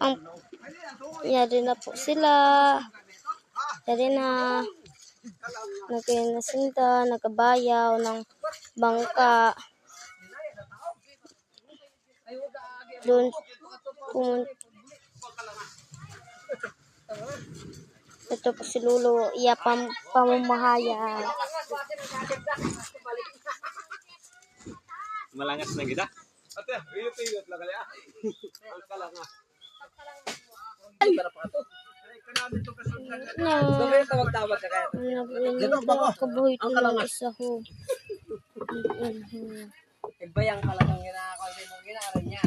ang yari na po sila. Yari na nagkinasinda, nagabayaw ng bangka. Doon pumun ito po si Lolo, iya pam pamamahaya. Malangas na kita. Ate, iyot-iyot lang kaya. Ang kalanga. Na, Sabi tawag-tawag ka kaya. na, kabuhay ito lang isa ho. Ibayang pala nung ginakakonsin mong ginaaral niya.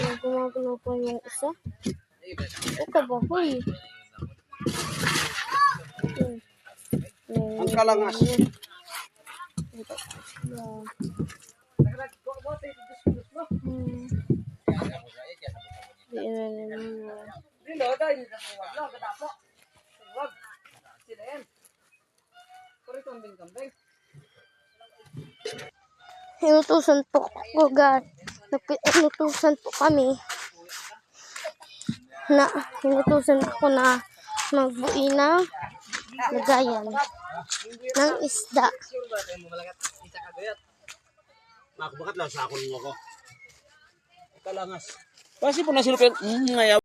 Yung gumagalaw pa yung isa. O kabahoy. Ang kalangas. Hmm. Di na naman. Inutusan po ko, guys. Inutusan po kami na inutusan ko na magbui ng lagayan ng isda. Mo. Makabakat lang sa akong ako. Kalangas. Kasi po nasilupin. Mm.